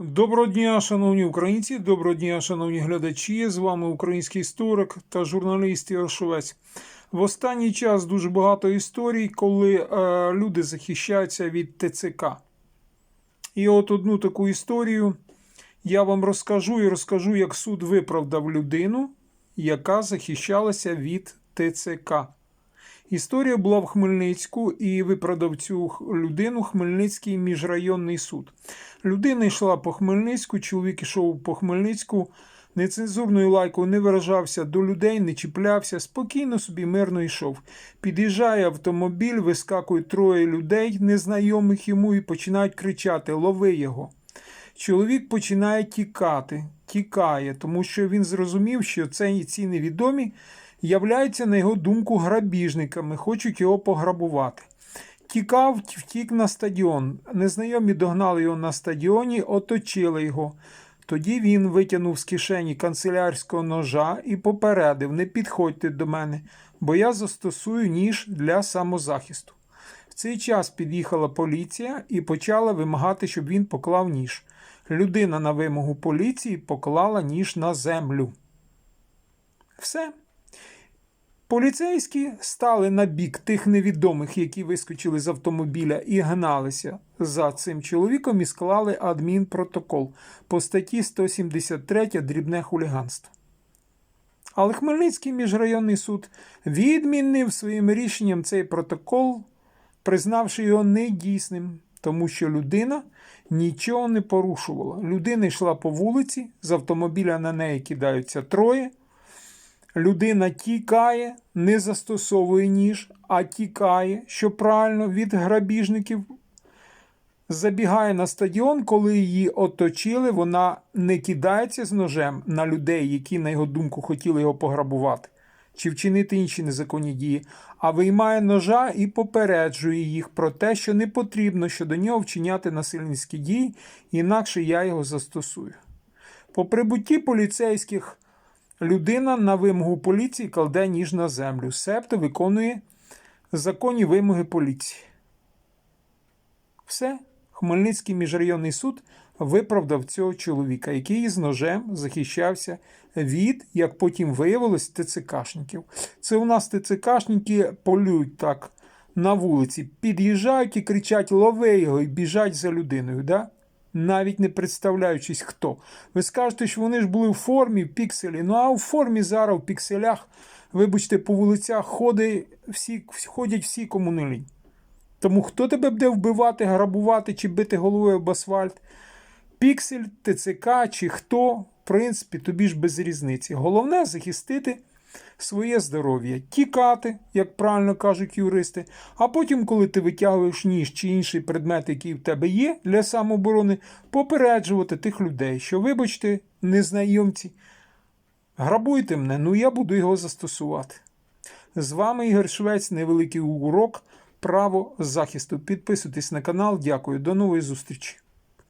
Доброго дня, шановні українці, доброго дня, шановні глядачі. З вами український історик та журналіст Ігор В останній час дуже багато історій, коли е, люди захищаються від ТЦК. І от одну таку історію я вам розкажу і розкажу, як суд виправдав людину, яка захищалася від ТЦК. Історія була в Хмельницьку і виправдав цю людину Хмельницький міжрайонний суд. Людина йшла по Хмельницьку, чоловік йшов по Хмельницьку, нецензурною лайкою не виражався до людей, не чіплявся, спокійно собі мирно йшов. Під'їжджає автомобіль, вискакують троє людей, незнайомих йому, і починають кричати: Лови його. Чоловік починає тікати, тікає, тому що він зрозумів, що це ці невідомі являються, на його думку, грабіжниками, хочуть його пограбувати. Тікав, втік на стадіон. Незнайомі догнали його на стадіоні, оточили його. Тоді він витягнув з кишені канцелярського ножа і попередив: не підходьте до мене, бо я застосую ніж для самозахисту. В цей час під'їхала поліція і почала вимагати, щоб він поклав ніж. Людина на вимогу поліції поклала ніж на землю. Все. Поліцейські стали на бік тих невідомих, які вискочили з автомобіля і гналися за цим чоловіком і склали адмінпротокол по статті 173 дрібне хуліганство. Але Хмельницький міжрайонний суд відмінив своїм рішенням цей протокол, признавши його недійсним, тому що людина нічого не порушувала. Людина йшла по вулиці, з автомобіля на неї кидаються троє. Людина тікає, не застосовує ніж, а тікає, що правильно, від грабіжників. Забігає на стадіон, коли її оточили, вона не кидається з ножем на людей, які, на його думку, хотіли його пограбувати чи вчинити інші незаконні дії, а виймає ножа і попереджує їх про те, що не потрібно щодо нього вчиняти насильницькі дії, інакше я його застосую. По прибутті поліцейських людина на вимогу поліції кладе ніж на землю, себто виконує законні вимоги поліції. Все. Хмельницький міжрайонний суд виправдав цього чоловіка, який з ножем захищався від, як потім виявилось, ТЦКшників. Це у нас ТЦКшники полюють так на вулиці, під'їжджають і кричать лови його і біжать за людиною. Да? Навіть не представляючись хто. Ви скажете, що вони ж були в формі, в пікселі. Ну а в формі зараз в пікселях, вибачте, по вулицях ходить всі, ходять всі кому не лінь. Тому хто тебе буде вбивати, грабувати чи бити головою об асфальт? Піксель, ТЦК чи хто, в принципі, тобі ж без різниці. Головне захистити своє здоров'я, тікати, як правильно кажуть юристи. А потім, коли ти витягуєш ніж чи інший предмет, який в тебе є для самооборони, попереджувати тих людей, що, вибачте, незнайомці, грабуйте мене, ну я буду його застосувати. З вами Ігор Швець, невеликий урок право захисту. Підписуйтесь на канал. Дякую. До нової зустрічі.